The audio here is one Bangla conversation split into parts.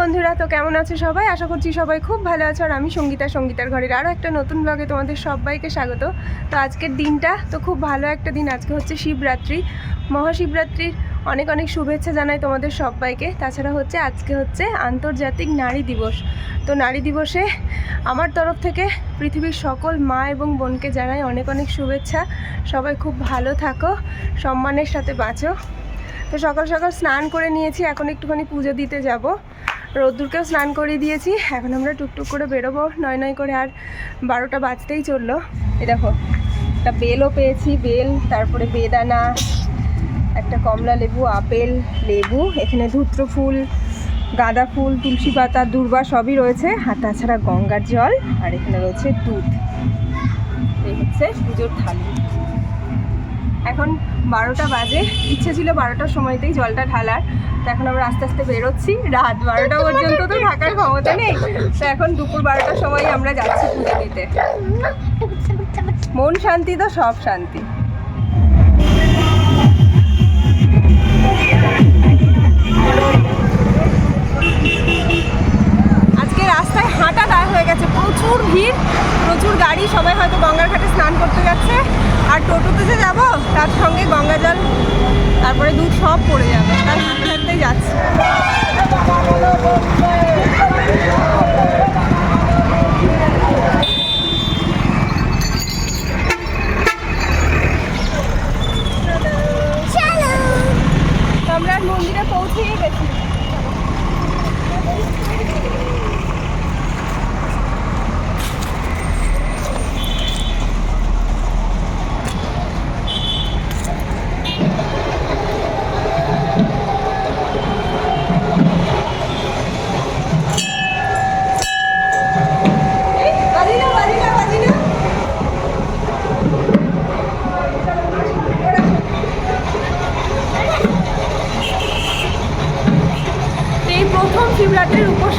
বন্ধুরা, তো কেমন আছো সবাই? আশা করছি সবাই খুব ভালো আছো। আর আমি সঙ্গীতা, সঙ্গীতার ঘরের আরও একটা নতুন ব্লগে তোমাদের সবাইকে স্বাগত। তো আজকের দিনটা তো খুব ভালো একটা দিন। আজকে হচ্ছে শিবরাত্রি। মহাশিবরাত্রির অনেক অনেক শুভেচ্ছা জানাই তোমাদের সবাইকে। তাছাড়া হচ্ছে আজকে হচ্ছে আন্তর্জাতিক নারী দিবস। তো নারী দিবসে আমার তরফ থেকে পৃথিবীর সকল মা এবং বোনকে জানাই অনেক অনেক শুভেচ্ছা। সবাই খুব ভালো থাকো, সম্মানের সাথে বাঁচো। তো সকাল সকাল স্নান করে নিয়েছি। এখন একটুখানি পুজো দিতে যাব। রোদ্দুরকেও স্নান করিয়ে দিয়েছি। এখন আমরা টুকটুক করে বেরোবো। নয় নয় করে আর বারোটা বাজতেই চলল। এই দেখো, একটা বেলও পেয়েছি, বেল, তারপরে বেদানা, একটা কমলা লেবু, আপেল, লেবু, এখানে ধূত্র ফুল, গাঁদা ফুল, তুলসী পাতা, দূর্বা সবই রয়েছে। আর তাছাড়া গঙ্গার জল, আর এখানে রয়েছে দুধ। এই হচ্ছে পুজোর থালি। এখন বারোটা বাজে। ইচ্ছে ছিল বারোটার সময়তেই জলটা ঢালার। তো এখন আমরা আস্তে আস্তে বেরোচ্ছি। রাত বারোটা পর্যন্ত তো থাকার ক্ষমতা নেই। তো এখন দুপুর বারোটার সময় আমরা যাচ্ছি পুজো দিতে। মন শান্তি তো সব শান্তি। আজকে রাস্তায় হাঁটা দায় হয়ে গেছে। প্রচুর ভিড়, প্রচুর গাড়ি। সবাই হয়তো গঙ্গার ঘাটে স্নান করতে যাচ্ছে। আর টোটোতে যে যাব তার সঙ্গে গঙ্গা জল তারপরে দুধ সব পড়ে যাবে। তাই হাঁটতে হাঁটতেই যাচ্ছে। আমরা আর মন্দিরে পৌঁছেই গেছি।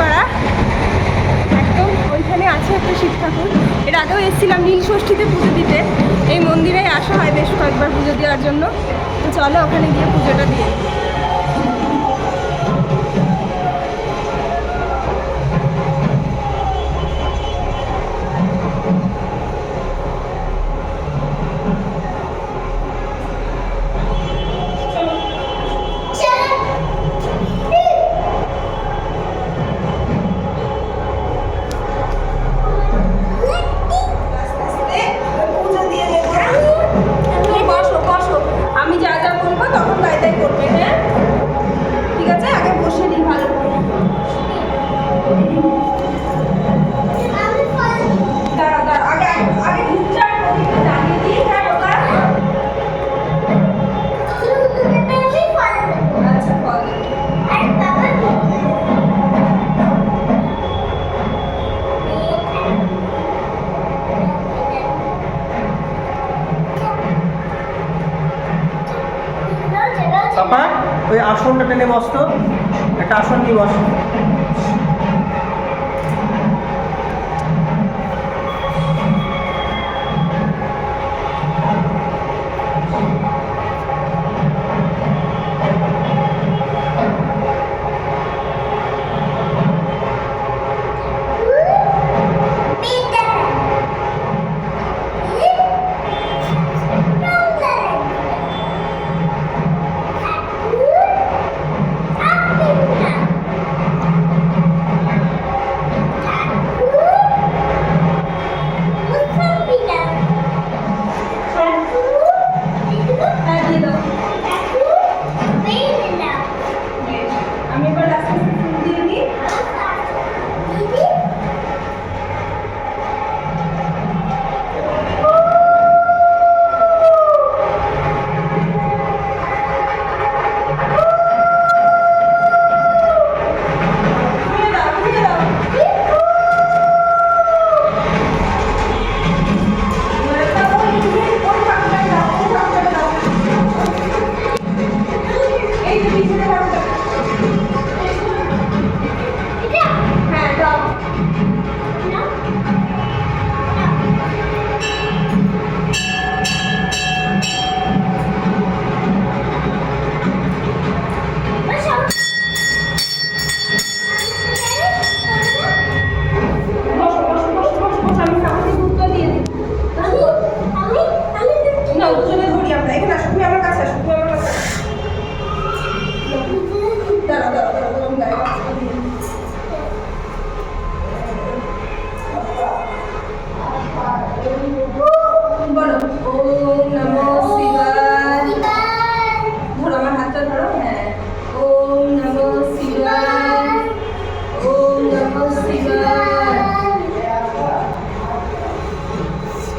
করা। একদম ওইখানে আছে একটা শিব ঠাকুর। এর আগেও এসেছিলাম নীল ষষ্ঠীতে পুজো দিতে। এই মন্দিরে আসা হয় বেশ কয়েকবার পুজো দেওয়ার জন্য। তো চলো ওখানে গিয়ে পুজোটা দিয়ে ওই আসনটা টেনে বসতো। একটা আসন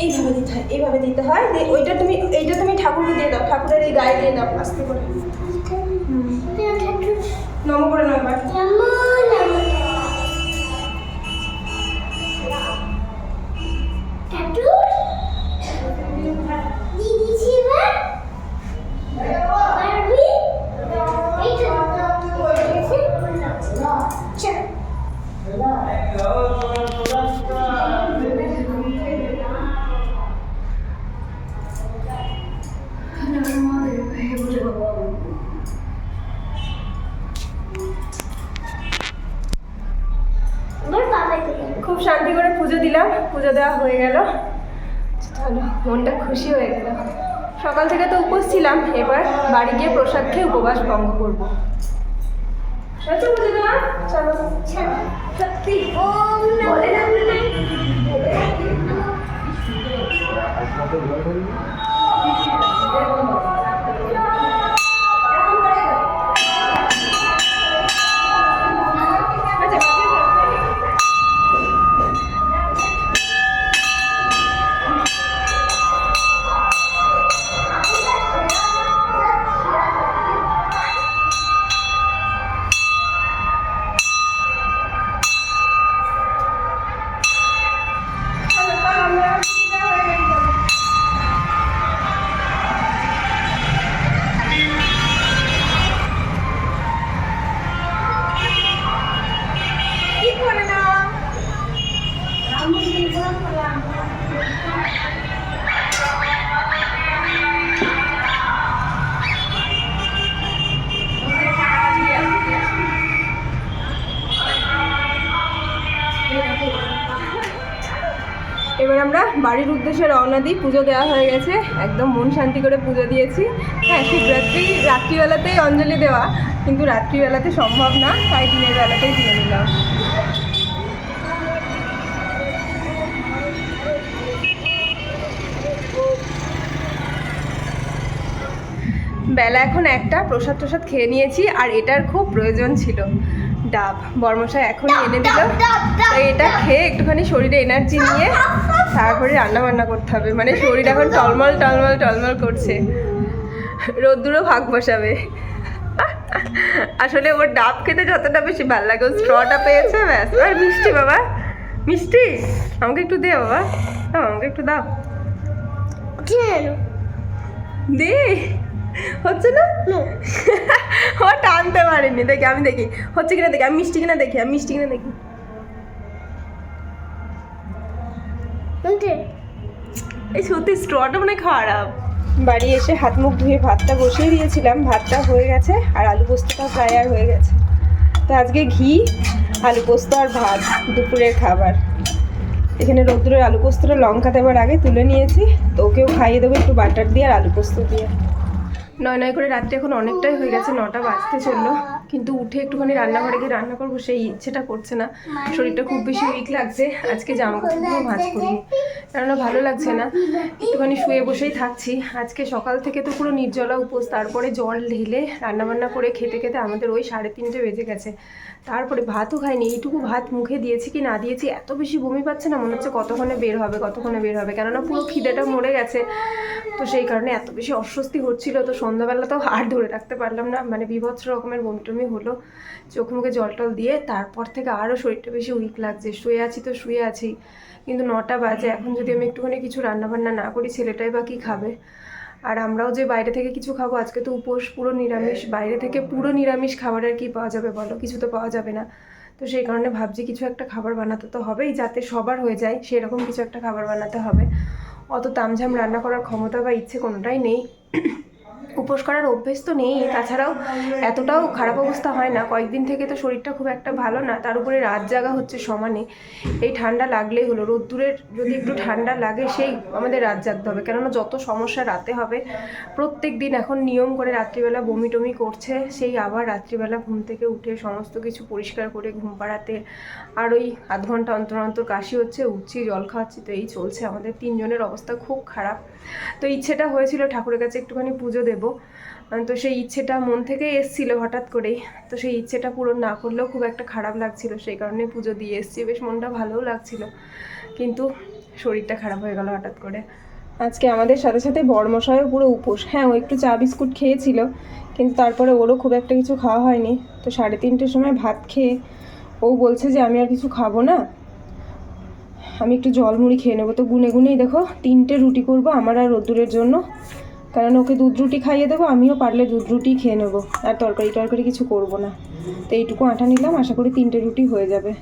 এইভাবে দিতে হয় এইভাবে দিতে হয় যে ওইটা তুমি এইটা তুমি ঠাকুরকে দিয়ে দাও ঠাকুরের এই গায়ে দিয়ে দাও আস্তে করে। নম করে নাও খুব শান্তি করে পুজো দিলাম, পুজো দেওয়া হয়ে গেল। চলো, মনটা খুশি হয়ে গেল। সকাল থেকে তো উপোস ছিলাম, এবার বাড়ি গিয়ে প্রসাদ খেয়ে উপবাস ভঙ্গ করব। সত্যি বাড়ির উদ্দেশ্যে রওনা দিই, পুজো দেওয়া হয়ে গেছে, একদম মন শান্তি করে পুজো দিয়েছি। হ্যাঁ শিবরাত্রি রাত্রিবেলাতেই অঞ্জলি দেওয়া, কিন্তু রাত্রিবেলাতে সম্ভব না, তাই দিনের বেলাতেই দিয়ে নিলাম বেলা এখন একটা প্রসাদ প্রসাদ খেয়ে নিয়েছি, আর এটার খুব প্রয়োজন ছিল। ডাব। বর্মশাই এখনই এনে দিল। তাই এটা খেয়ে একটুখানি শরীরে এনার্জি নিয়ে তারপরে রান্না বান্না করতে হবে। মানে শরীর এখন টলমল টলমল টলমল করছে। রোদ্দুরও ভাগ বসাবে। আসলে ওর ডাব খেতে যতটা বেশি ভালো লাগে ও স্ট্রটা পেয়েছে ব্যাস। আর মিষ্টি বাবা মিষ্টি? আমাকে একটু দে বাবা। দাও, আমাকে একটু দাও। দে। হচ্ছে না? ও টানতে পারেনি দেখি আমি দেখি। হচ্ছে কিনা দেখি আমি মিষ্টি কিনা দেখি আমি মিষ্টি কিনা দেখি। এই সত্যি স্ট্রটা মানে খারাপ। বাড়ি এসে হাত মুখ ধুয়ে ভাতটা বসিয়ে দিয়েছিলাম ভাতটা হয়ে গেছে আর আলু পোস্তটা ফ্রাই আর হয়ে গেছে। তো আজকে ঘি আলু পোস্ত আর ভাত দুপুরের খাবার। এখানে রোদ্দুরের আলু পোস্তটা লঙ্কা দেওয়ার আগে তুলে নিয়েছি তো ওকেও খাইয়ে দেবো একটু বাটার দিয়ে আর আলু পোস্ত দিয়ে। নয় নয় করে রাত্রে এখন অনেকটাই হয়ে গেছে নটা বাজতে চলল। কিন্তু উঠে একটুখানি রান্নাঘরে গিয়ে রান্না করব, সেই ইচ্ছেটা করছে না। শরীরটা খুব বেশি উইক লাগছে। আজকে জামা কাপড়গুলো ভাঁজ করি কেননা ভালো লাগছে না। একটুখানি শুয়ে বসেই থাকছি। আজকে সকাল থেকে তো পুরো নির্জলা উপোস, তারপরে জল ঢেলে রান্নাবান্না করে খেতে খেতে আমাদের ওই সাড়ে তিনটে বেজে গেছে। তারপরে ভাতও খাইনি। এইটুকু ভাত মুখে দিয়েছি কি না দিয়েছি, এত বেশি বমি পাচ্ছে না, মনে হচ্ছে কতক্ষণে বের হবে, কতক্ষণে বের হবে। কেননা পুরো খিদেটা মরে গেছে। তো সেই কারণে এত বেশি অস্বস্তি হচ্ছিল। তো সন্ধ্যাবেলা তো আর ধরে রাখতে পারলাম না। মানে বিভৎস রকমের বমি টমি হলো, চোখ মুখে জল টল দিয়ে তারপর থেকে আরও শরীরটা বেশি উইক লাগছে। শুয়ে আছি তো শুয়ে আছি, কিন্তু নটা বাজে। এখন যদি আমি একটুখানি কিছু রান্নাবান্না না করি, ছেলেটাই বা কী খাবে? আর আমরাও যে বাইরে থেকে কিছু খাব, আজকে তো উপোস, পুরো নিরামিষ। বাইরে থেকে পুরো নিরামিষ খাবার আর কি পাওয়া যাবে বলো? কিছু তো পাওয়া যাবে না। তো সেই কারণে ভাবছি কিছু একটা খাবার বানাতে তো হবেই, যাতে সবার হয়ে যায়, সেরকম কিছু একটা খাবার বানাতে হবে। অত তামঝাম রান্না করার ক্ষমতা বা ইচ্ছে কোনোটাই নেই। উপোস করার অভ্যেস তো নেই। তাছাড়াও এতটাও খারাপ অবস্থা হয় না। কয়েকদিন থেকে তো শরীরটা খুব একটা ভালো না। তার উপরে রাত জাগা হচ্ছে সমানে। এই ঠান্ডা লাগলেই হলো। রোদ্দুরের যদি একটু ঠান্ডা লাগে, সেই আমাদের রাত জাগতে হবে। কেননা যত সমস্যা রাতে হবে, প্রত্যেক দিন এখন নিয়ম করে রাত্রিবেলা বমি টমি করছে। সেই আবার রাত্রিবেলা ঘুম থেকে উঠে সমস্ত কিছু পরিষ্কার করে ঘুম পাড়াতে আর ওই আধ ঘণ্টা অন্তর অন্তর কাশি হচ্ছে, উঠছি, জল খাওয়াচ্ছি, তো এই চলছে। আমাদের তিনজনের অবস্থা খুব খারাপ। তো ইচ্ছেটা হয়েছিল ঠাকুরের কাছে একটুখানি পুজো দেব। তো সেই ইচ্ছেটা মন থেকেই এসছিল হঠাৎ করেই। তো সেই ইচ্ছেটা পূরণ না করলেও খুব একটা খারাপ লাগছিল। সেই কারণে পুজো দিয়ে এসছি। বেশ মনটা ভালোও লাগছিল। কিন্তু শরীরটা খারাপ হয়ে গেল হঠাৎ করে। আজকে আমাদের সাথে সাথে বড়মশাইও পুরো উপোস। হ্যাঁ ও একটু চা বিস্কুট খেয়েছিল, কিন্তু তারপরে ওরও খুব একটা কিছু খাওয়া হয়নি। তো সাড়ে তিনটের সময় ভাত খেয়ে ও বলছে যে, আমি আর কিছু খাব না। আমি একটু জল মুড়ি খেয়ে নেব। তো গুনে গুনেই দেখো, তিনটে রুটি করব আমার আর রোদ্দুরের জন্য। কারণ ওকে দুধ রুটি খাইয়ে দেবো, আমিও পারলে দুধ রুটি খেয়ে নেব। আর তরকারি টরকারি কিছু করব না। তো এইটুকু আটা নিলাম, আশা করি তিনটে রুটি হয়ে যাবে।